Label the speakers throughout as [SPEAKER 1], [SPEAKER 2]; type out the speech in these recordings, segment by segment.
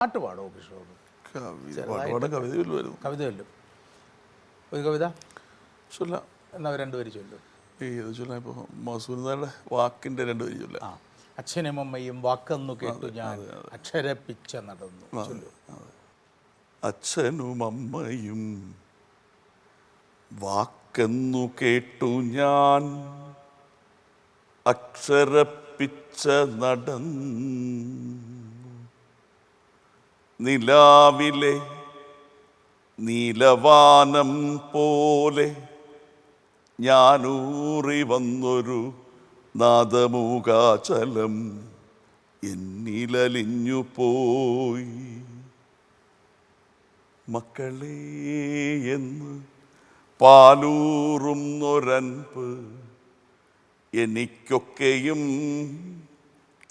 [SPEAKER 1] പാട്ട് പാടുമോ കിഷോർ
[SPEAKER 2] കവിത പാട്ടുപാടാൻ കവിത വരുമായിരുന്നു
[SPEAKER 1] കവിത ചൊല്ലും. ഒരു കവിത?
[SPEAKER 2] ചൊല്ല.
[SPEAKER 1] എന്നാ വരി ചൊല്ലും.
[SPEAKER 2] ഈ ഇത് ചൊല്ലാം ഇപ്പോൾ മസൂരിനാരുടെ വാക്കിന്റെ രണ്ട് വരി ചൊല്ല.
[SPEAKER 1] ആ അച്ഛനും അമ്മയും വാക്കെന്നു കേട്ടു ഞാൻ അക്ഷരപ്പിച്ച നടന്നു
[SPEAKER 2] അച്ഛനും അമ്മയും വാക്കെന്നു കേട്ടു ഞാൻ അക്ഷരപ്പിച്ച നടന്നു നിലാവിലെ നീലവാനം പോലെ ഞാനൂറി വന്നൊരു നാദമൂകാചലം എന്നിലലിഞ്ഞു പോയി. മക്കളേ എന്ന് പാലൂറുന്നൊരൻപ് എനിക്കൊക്കെയും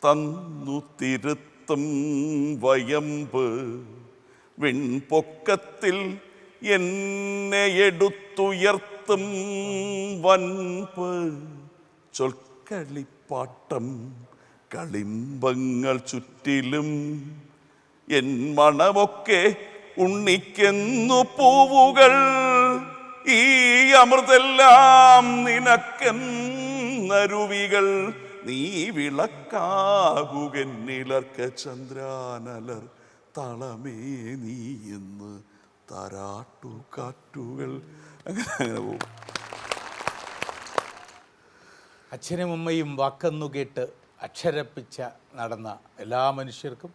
[SPEAKER 2] തന്നു തിരുത്തും വയമ്പ്. വിൺപൊക്കത്തിൽ എന്നെ എടുത്തുയർത്തും വൻപ്. ചൊൽക്കളിപ്പാട്ടം കളിമ്പങ്ങൾ ചുറ്റിലും എൻ മണമൊക്കെ ഉണ്ണിക്കെന്നു പൂവുകൾ. ഈ അമൃതെല്ലാം നിനക്കെന്നരുവികൾ. നീ വിളക്കാകുകന്നിലർക്ക ചന്ദ്രാനലർ. തളമേ നീ എന്ന് താരാട്ടു കാറ്റുകൾ. അങ്ങനെ അങ്ങനെ പോകും.
[SPEAKER 1] അച്ഛനും അമ്മയും വാക്കെന്നു കേട്ട് അക്ഷരപ്പിച്ച നടന്ന എല്ലാ മനുഷ്യർക്കും